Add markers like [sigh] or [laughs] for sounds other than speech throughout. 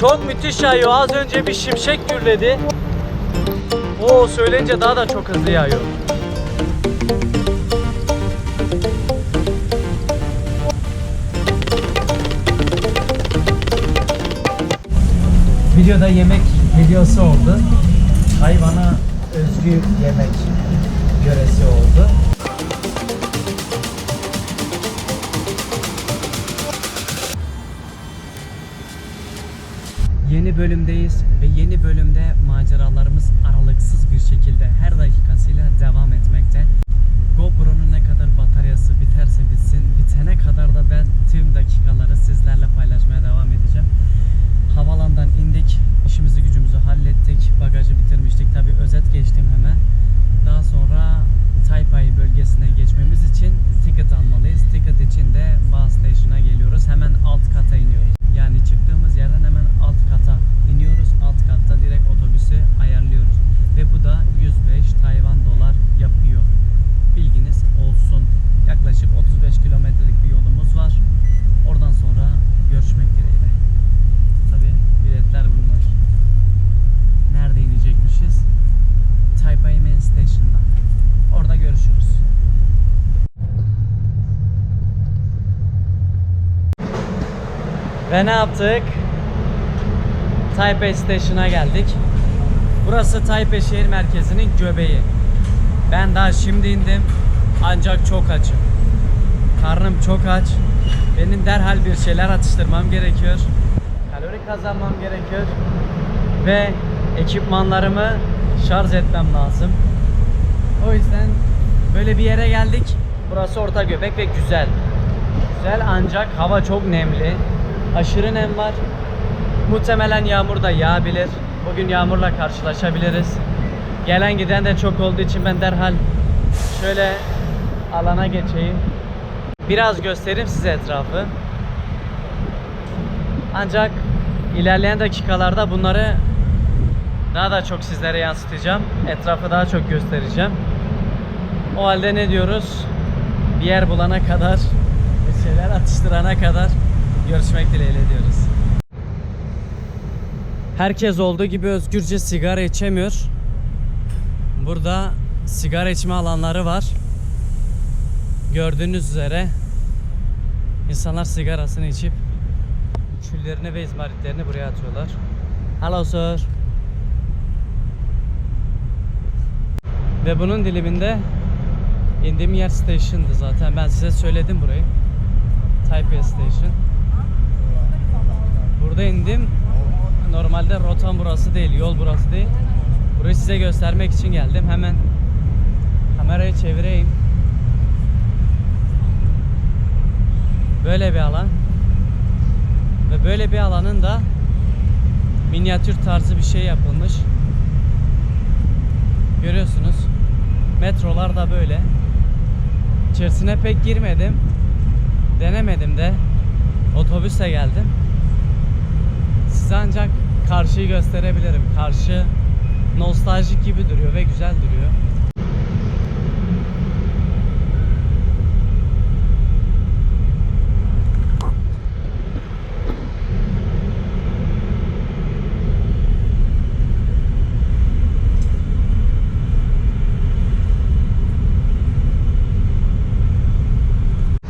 Çok müthiş yağıyor. Az önce bir şimşek gürledi. Oo söyleyince daha da çok hızlı yağıyor. Videoda yemek videosu oldu. Hayvana özgü yemek göresi oldu. Bölümdeyiz ve yeni bölümde maceralarımız aralıksız bir şekilde her dakikasıyla devam etmekte. GoPro'nun ne kadar bataryası biterse bitsin, bitene kadar da ben tüm dakikaları sizlerle paylaşmaya devam edeceğim. Havalandan indik, işimizi gücümüzü hallettik, bagajı bitirmiştik. Tabi özet geçtim hemen. Daha sonra Taipei bölgesine geçmemiz için ticket almalıyız. Ticket için de bus station'a geliyoruz. Hemen alt kata iniyoruz. Yani çıktığımız yerden hemen alt kata iniyoruz. Alt katta direkt otobüsü ayarlıyoruz. Ve bu da 105 Tayvan dolar yapıyor. Bilginiz olsun. Yaklaşık 35 kilometrelik bir yolumuz var. Oradan sonra görüşmek dileğiyle. Tabi biletler bunlar. Nerede inecekmişiz? Taipei Main Station'da. Orada görüşürüz. Ve ne yaptık? Taipei Station'a geldik. Burası Taipei şehir merkezinin göbeği. Ben daha şimdi indim. Ancak çok açım. Karnım çok aç. Benim derhal bir şeyler atıştırmam gerekiyor. Kalori kazanmam gerekiyor. Ve ekipmanlarımı şarj etmem lazım. O yüzden böyle bir yere geldik. Burası orta göbek ve güzel. Güzel ancak hava çok nemli. Aşırı nem var. Muhtemelen yağmur da yağabilir. Bugün yağmurla karşılaşabiliriz. Gelen giden de çok olduğu için ben derhal şöyle alana geçeyim. Biraz göstereyim size etrafı. Ancak ilerleyen dakikalarda bunları daha da çok sizlere yansıtacağım. Etrafı daha çok göstereceğim. O halde ne diyoruz? Bir yer bulana kadar, bir şeyler atıştırana kadar görüşmek dileğiyle diyoruz. Herkes olduğu gibi özgürce sigara içemiyor. Burada sigara içme alanları var. Gördüğünüz üzere insanlar sigarasını içip küllerini ve izmaritlerini buraya atıyorlar. Hello sir. Ve bunun diliminde indiğim yer station'dı zaten. Ben size söyledim burayı. Taipei Station. Burada indim. Normalde rotam burası değil, yol burası değil. Burayı size göstermek için geldim. Hemen kamerayı çevireyim. Böyle bir alan. Ve böyle bir alanın da minyatür tarzı bir şey yapılmış. Görüyorsunuz. Metrolar da böyle. İçerisine pek girmedim. Denemedim de. Otobüsle geldim. Size ancak karşıyı gösterebilirim. Karşı nostaljik gibi duruyor ve güzel duruyor.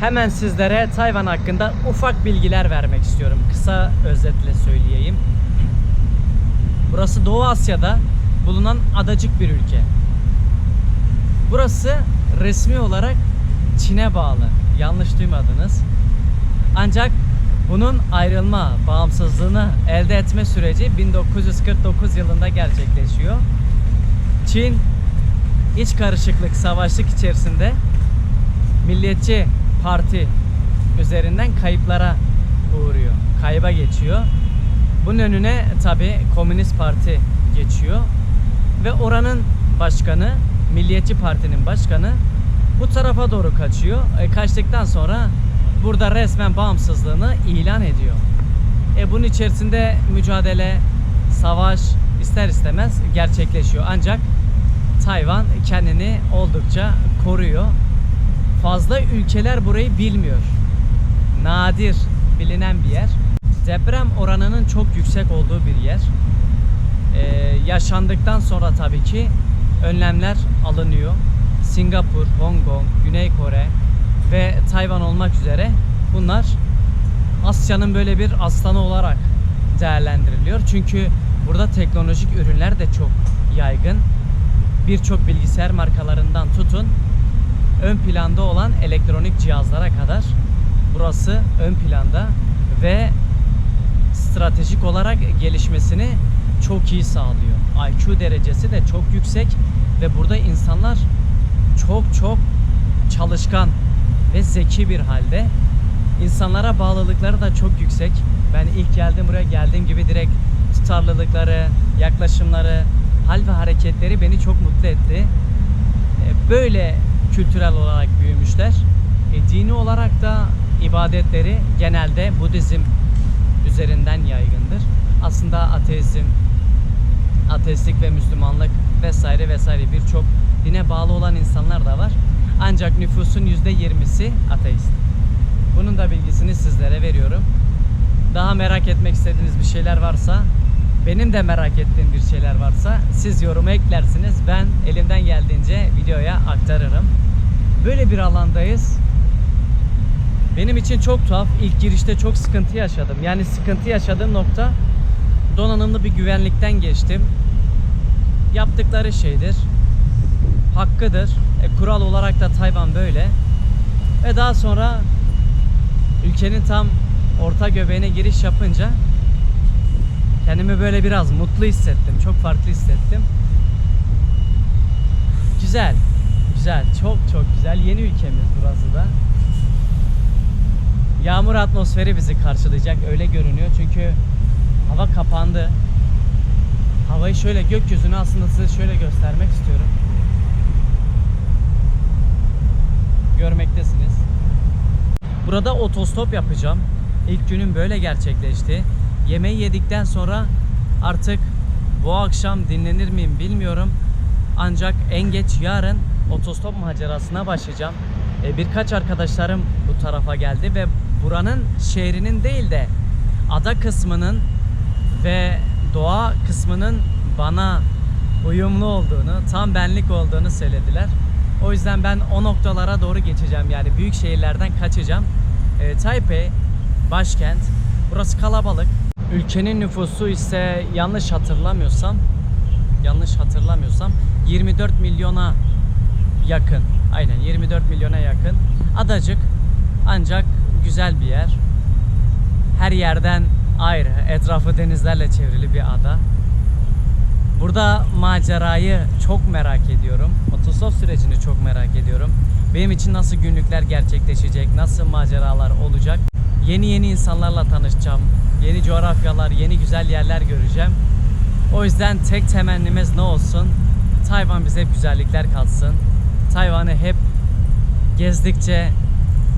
Hemen sizlere Tayvan hakkında ufak bilgiler vermek istiyorum. Kısa özetle söyleyeyim. Burası Doğu Asya'da bulunan adacık bir ülke. Burası resmi olarak Çin'e bağlı. Yanlış duymadınız. Ancak bunun ayrılma, bağımsızlığını elde etme süreci 1949 yılında gerçekleşiyor. Çin iç karışıklık, savaşlık içerisinde Milliyetçi Parti üzerinden kayıplara uğruyor. Kayıba geçiyor. Bunun önüne tabi Komünist Parti geçiyor. Ve oranın başkanı, Milliyetçi Parti'nin başkanı bu tarafa doğru kaçıyor. E, kaçtıktan sonra burada resmen bağımsızlığını ilan ediyor. E, bunun içerisinde mücadele, savaş ister istemez gerçekleşiyor. Ancak Tayvan kendini oldukça koruyor. Fazla ülkeler burayı bilmiyor. Nadir bilinen bir yer. deprem oranının çok yüksek olduğu bir yer. Ee, yaşandıktan sonra tabii ki önlemler alınıyor. Singapur, Hong Kong, Güney Kore ve Tayvan olmak üzere bunlar Asya'nın böyle bir aslanı olarak değerlendiriliyor. Çünkü burada teknolojik ürünler de çok yaygın. Birçok bilgisayar markalarından tutun ön planda olan elektronik cihazlara kadar burası ön planda ve stratejik olarak gelişmesini çok iyi sağlıyor. IQ derecesi de çok yüksek ve burada insanlar çok çok çalışkan ve zeki bir halde. İnsanlara bağlılıkları da çok yüksek. Ben ilk geldim buraya geldiğim gibi direkt tutarlılıkları, yaklaşımları, hal ve hareketleri beni çok mutlu etti. E, Böyle kültürel olarak büyümüşler. E, dini olarak da ibadetleri genelde Budizm üzerinden yaygındır. Aslında ateizm, ateistlik ve Müslümanlık vesaire vesaire birçok dine bağlı olan insanlar da var. Ancak nüfusun %20'si ateist. Bunun da bilgisini sizlere veriyorum. Daha merak etmek istediğiniz bir şeyler varsa, benim de merak ettiğim bir şeyler varsa siz yoruma eklersiniz. Ben elimden geldiğince videoya aktarırım. Böyle bir alandayız. Benim için çok tuhaf. İlk girişte çok sıkıntı yaşadım. Yani sıkıntı yaşadığım nokta donanımlı bir güvenlikten geçtim. Yaptıkları şeydir. Hakkıdır. E, kural olarak da Tayvan böyle. Ve daha sonra ülkenin tam orta göbeğine giriş yapınca kendimi böyle biraz mutlu hissettim. Çok farklı hissettim. Güzel. Güzel. Çok çok güzel. Yeni ülkemiz burası da. Yağmur atmosferi bizi karşılayacak. Öyle görünüyor. Çünkü hava kapandı. Havayı şöyle gökyüzünü aslında size şöyle göstermek istiyorum. Görmektesiniz. Burada otostop yapacağım. İlk günüm böyle gerçekleşti. Yemeği yedikten sonra artık bu akşam dinlenir miyim bilmiyorum. Ancak en geç yarın otostop macerasına başlayacağım. E, birkaç arkadaşlarım bu tarafa geldi ve buranın şehrinin değil de ada kısmının ve doğa kısmının bana uyumlu olduğunu, tam benlik olduğunu söylediler. O yüzden ben o noktalara doğru geçeceğim. Yani büyük şehirlerden kaçacağım. E, Taipei başkent. Burası kalabalık. Ülkenin nüfusu ise yanlış hatırlamıyorsam yanlış hatırlamıyorsam 24 milyona yakın. Aynen 24 milyona yakın. Adacık ancak güzel bir yer. Her yerden ayrı. Etrafı denizlerle çevrili bir ada. Burada macerayı çok merak ediyorum. Otostop sürecini çok merak ediyorum. Benim için nasıl günlükler gerçekleşecek, nasıl maceralar olacak. Yeni yeni insanlarla tanışacağım. Yeni coğrafyalar, yeni güzel yerler göreceğim. O yüzden tek temennimiz ne olsun? Tayvan bize hep güzellikler kalsın. Tayvan'ı hep gezdikçe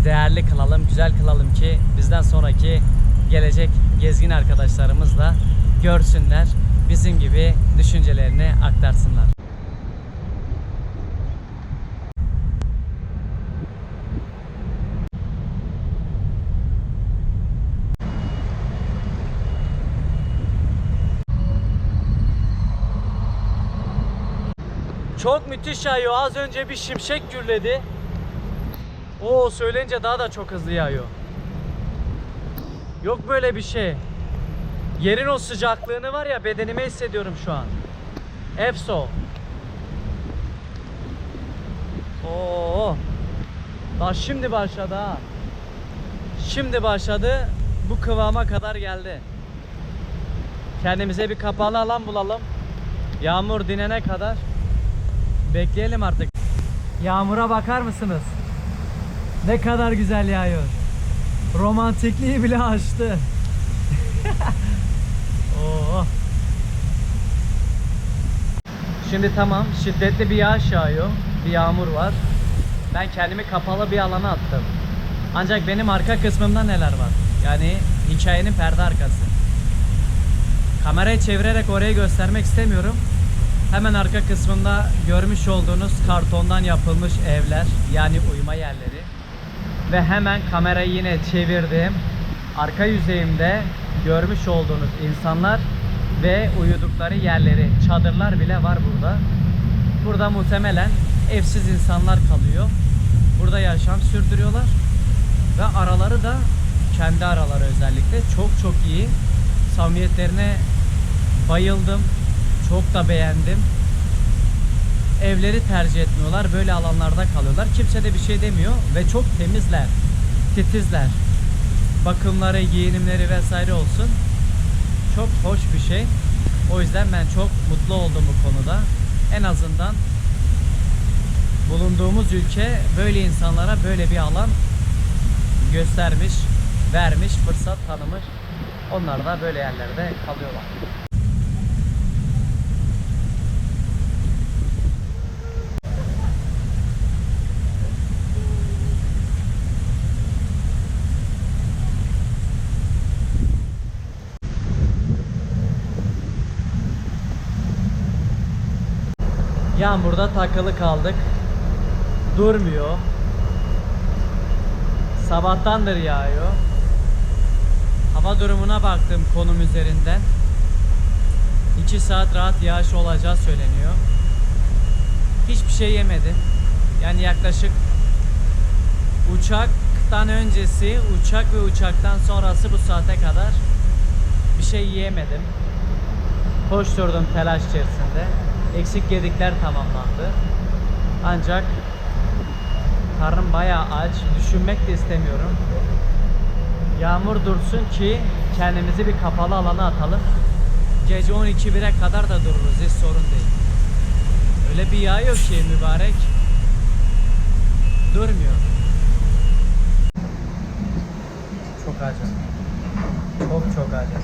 değerli kılalım, güzel kılalım ki bizden sonraki gelecek gezgin arkadaşlarımız da görsünler, bizim gibi düşüncelerini aktarsınlar. Çok müthiş yağıyor. Az önce bir şimşek gürledi. Oo söyleyince daha da çok hızlı yağıyor. Yok böyle bir şey. Yerin o sıcaklığını var ya bedenime hissediyorum şu an. Efso. Oo. Daha şimdi başladı ha. Şimdi başladı. Bu kıvama kadar geldi. Kendimize bir kapalı alan bulalım. Yağmur dinene kadar bekleyelim artık. Yağmura bakar mısınız? Ne kadar güzel yağıyor. Romantikliği bile aştı. [laughs] Oo. Şimdi tamam şiddetli bir yağış yağıyor. Bir yağmur var. Ben kendimi kapalı bir alana attım. Ancak benim arka kısmımda neler var? Yani hikayenin perde arkası. Kamerayı çevirerek orayı göstermek istemiyorum. Hemen arka kısmında görmüş olduğunuz kartondan yapılmış evler yani uyuma yerleri. Ve hemen kamerayı yine çevirdim. Arka yüzeyimde görmüş olduğunuz insanlar ve uyudukları yerleri, çadırlar bile var burada. Burada muhtemelen evsiz insanlar kalıyor. Burada yaşam sürdürüyorlar. Ve araları da kendi araları özellikle çok çok iyi. Samimiyetlerine bayıldım. Çok da beğendim. Evleri tercih etmiyorlar. Böyle alanlarda kalıyorlar. Kimse de bir şey demiyor ve çok temizler. Titizler. Bakımları, giyinimleri vesaire olsun. Çok hoş bir şey. O yüzden ben çok mutlu oldum bu konuda. En azından bulunduğumuz ülke böyle insanlara böyle bir alan göstermiş, vermiş, fırsat tanımış. Onlar da böyle yerlerde kalıyorlar. Yağmurda takılı kaldık. Durmuyor. Sabahtandır yağıyor. Hava durumuna baktım konum üzerinden. 2 saat rahat yağış olacağı söyleniyor. Hiçbir şey yemedim. Yani yaklaşık uçaktan öncesi, uçak ve uçaktan sonrası bu saate kadar bir şey yiyemedim. Koşturdum telaş içerisinde. Eksik yedikler tamamlandı. Ancak karnım bayağı aç. Düşünmek de istemiyorum. Yağmur dursun ki kendimizi bir kapalı alana atalım. Gece 12-1'e kadar da dururuz. Hiç sorun değil. Öyle bir yağıyor ki mübarek. Durmuyor. Çok acı. Çok çok acı.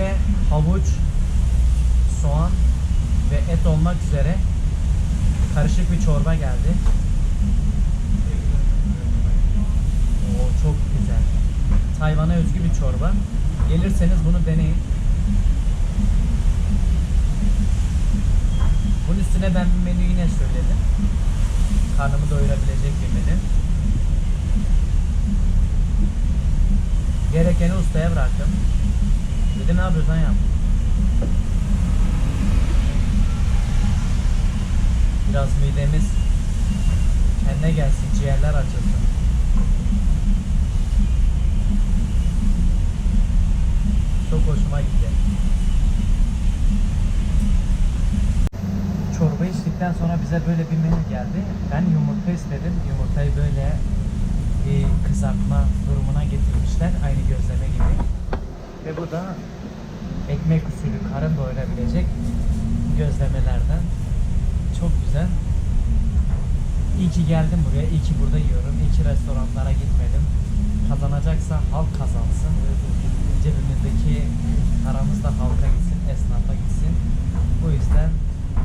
İçinde havuç, soğan ve et olmak üzere karışık bir çorba geldi. Oo, çok güzel. Tayvan'a özgü bir çorba. Gelirseniz bunu deneyin. Bunun üstüne ben bir menü yine söyledim. Karnımı doyurabilecek bir menü. Gerekeni ustaya bıraktım. Dedi ne yapıyorsan yap. Biraz midemiz kendine gelsin, ciğerler açılsın. Çok hoşuma gitti. Çorba içtikten sonra bize böyle bir menü geldi. Ben yumurta istedim. Yumurtayı böyle bir kızartma durumuna getirmişler. Aynı gözleme gibi. Ve bu da ekmek usulü karın doyurabilecek gözlemelerden. Çok güzel. İyi ki geldim buraya. İyi ki burada yiyorum. İyi ki restoranlara gitmedim. Kazanacaksa halk kazansın. Cebimizdeki paramız da halka gitsin, esnafa gitsin. Bu yüzden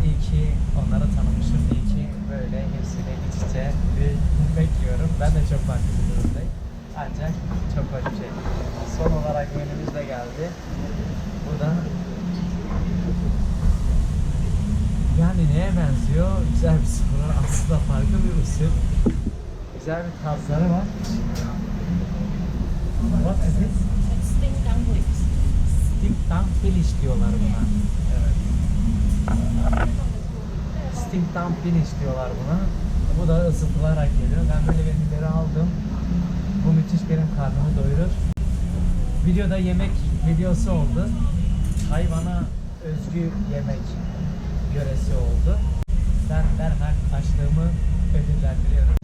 iyi ki onları tanımışım. İyi ki böyle hepsiyle iç içe bir yemek yiyorum. Ben de çok farklı bir durumdayım. Ancak çok hoş bir şey. Son olarak menümüz de geldi. Bu da yani neye benziyor? Güzel bir soru. Aslında farklı bir usul. Güzel bir tazları var. What is it? Sting dumplings. Sting Dumplings diyorlar buna. Evet. Sting Dumplings diyorlar buna. Bu da ısıtılarak geliyor. Ben böyle menüleri aldım. Bu müthiş benim karnımı doyurur. Videoda yemek videosu oldu. Hayvana özgü yemek yöresi oldu. Ben derhal açlığımı ödüllendiriyorum.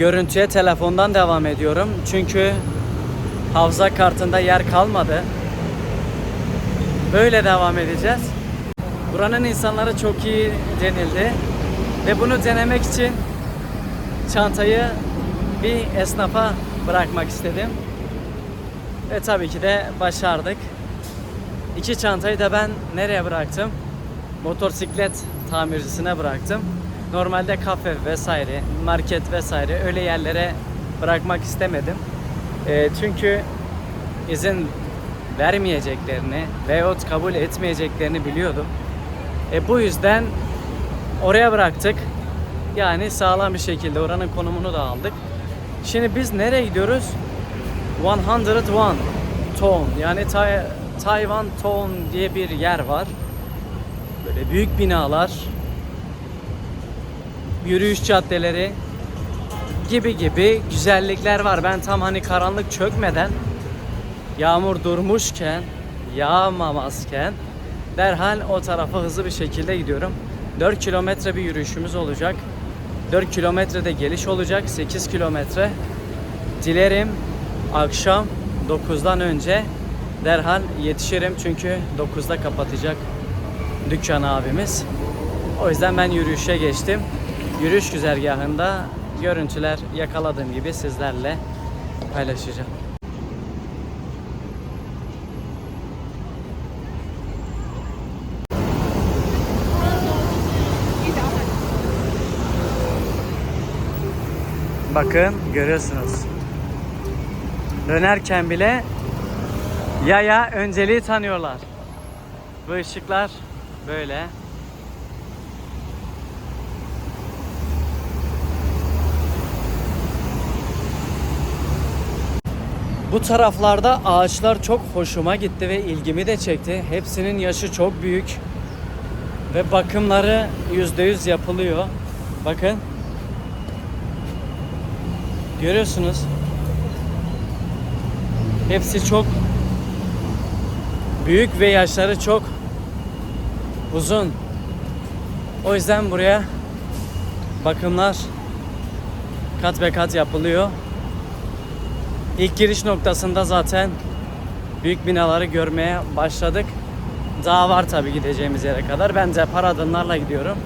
Görüntüye telefondan devam ediyorum. Çünkü havza kartında yer kalmadı. Böyle devam edeceğiz. Buranın insanları çok iyi denildi. Ve bunu denemek için çantayı bir esnafa bırakmak istedim. Ve tabii ki de başardık. İki çantayı da ben nereye bıraktım? Motosiklet tamircisine bıraktım. Normalde kafe vesaire, market vesaire öyle yerlere bırakmak istemedim. Eee, çünkü izin vermeyeceklerini veyahut kabul etmeyeceklerini biliyordum. E, bu yüzden oraya bıraktık. Yani sağlam bir şekilde oranın konumunu da aldık. Şimdi biz nereye gidiyoruz? 101 Town yani Tai- Taiwan Town diye bir yer var. Böyle büyük binalar, yürüyüş caddeleri gibi gibi güzellikler var. Ben tam hani karanlık çökmeden yağmur durmuşken, yağmamazken derhal o tarafa hızlı bir şekilde gidiyorum. 4 kilometre bir yürüyüşümüz olacak. 4 kilometrede geliş olacak. 8 kilometre. Dilerim akşam 9'dan önce derhal yetişirim çünkü 9'da kapatacak dükkan abimiz. O yüzden ben yürüyüşe geçtim. Yürüyüş güzergahında görüntüler yakaladığım gibi sizlerle paylaşacağım. Bakın görüyorsunuz. Dönerken bile yaya önceliği tanıyorlar. Bu ışıklar böyle. Bu taraflarda ağaçlar çok hoşuma gitti ve ilgimi de çekti. Hepsinin yaşı çok büyük ve bakımları %100 yapılıyor. Bakın. Görüyorsunuz. Hepsi çok büyük ve yaşları çok uzun. O yüzden buraya bakımlar kat be kat yapılıyor. İlk giriş noktasında zaten büyük binaları görmeye başladık. Daha var tabii gideceğimiz yere kadar. Ben depar adımlarla gidiyorum.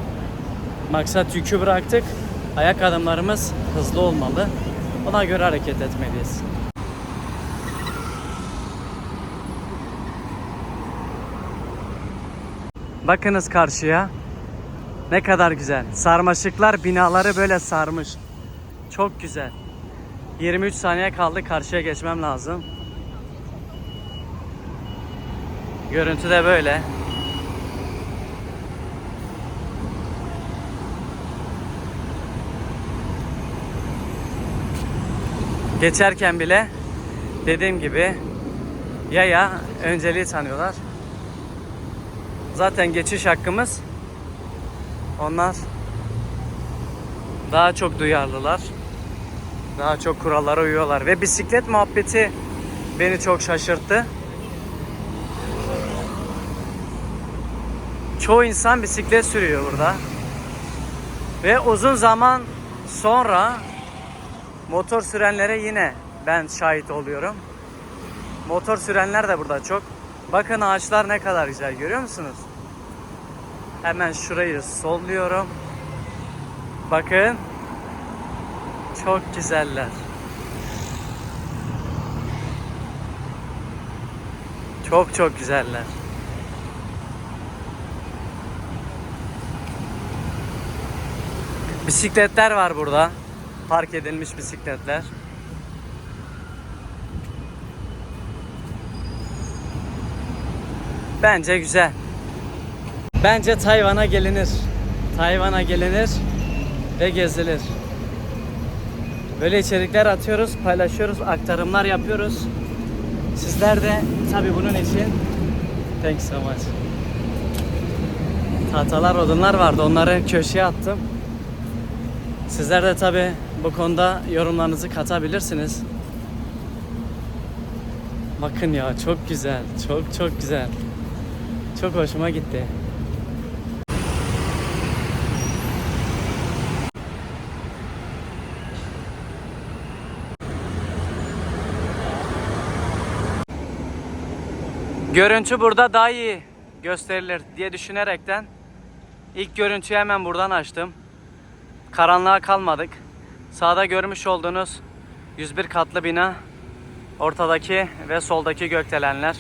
Maksat yükü bıraktık. Ayak adımlarımız hızlı olmalı. Ona göre hareket etmeliyiz. Bakınız karşıya. Ne kadar güzel. Sarmaşıklar binaları böyle sarmış. Çok güzel. 23 saniye kaldı. Karşıya geçmem lazım. Görüntü de böyle. Geçerken bile dediğim gibi yaya önceliği tanıyorlar. Zaten geçiş hakkımız onlar daha çok duyarlılar. Daha çok kurallara uyuyorlar ve bisiklet muhabbeti beni çok şaşırttı. Çoğu insan bisiklet sürüyor burada. Ve uzun zaman sonra motor sürenlere yine ben şahit oluyorum. Motor sürenler de burada çok. Bakın ağaçlar ne kadar güzel görüyor musunuz? Hemen şurayı solluyorum. Bakın. Çok güzeller. Çok çok güzeller. Bisikletler var burada. Park edilmiş bisikletler. Bence güzel. Bence Tayvan'a gelinir. Tayvan'a gelinir ve gezilir. Böyle içerikler atıyoruz, paylaşıyoruz, aktarımlar yapıyoruz. Sizler de tabi bunun için thanks so much. Tahtalar, odunlar vardı. Onları köşeye attım. Sizler de tabi bu konuda yorumlarınızı katabilirsiniz. Bakın ya çok güzel. Çok çok güzel. Çok hoşuma gitti. Görüntü burada daha iyi gösterilir diye düşünerekten ilk görüntüyü hemen buradan açtım. Karanlığa kalmadık. Sağda görmüş olduğunuz 101 katlı bina, ortadaki ve soldaki gökdelenler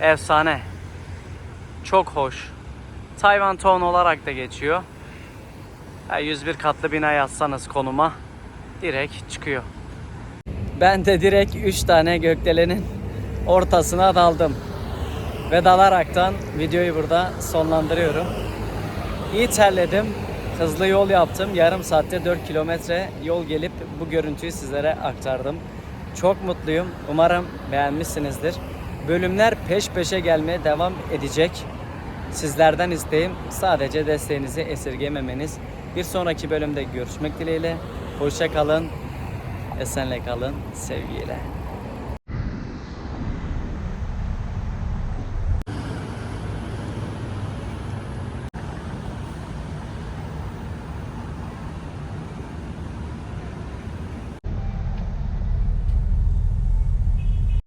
efsane. Çok hoş. Tayvan Town olarak da geçiyor. Ha, 101 katlı bina yazsanız konuma direkt çıkıyor. Ben de direkt 3 tane gökdelenin ortasına daldım. Ve dalaraktan videoyu burada sonlandırıyorum. İyi terledim. Hızlı yol yaptım. Yarım saatte 4 kilometre yol gelip bu görüntüyü sizlere aktardım. Çok mutluyum. Umarım beğenmişsinizdir. Bölümler peş peşe gelmeye devam edecek. Sizlerden isteğim sadece desteğinizi esirgememeniz. Bir sonraki bölümde görüşmek dileğiyle. Hoşça kalın. Esenle kalın. Sevgiyle.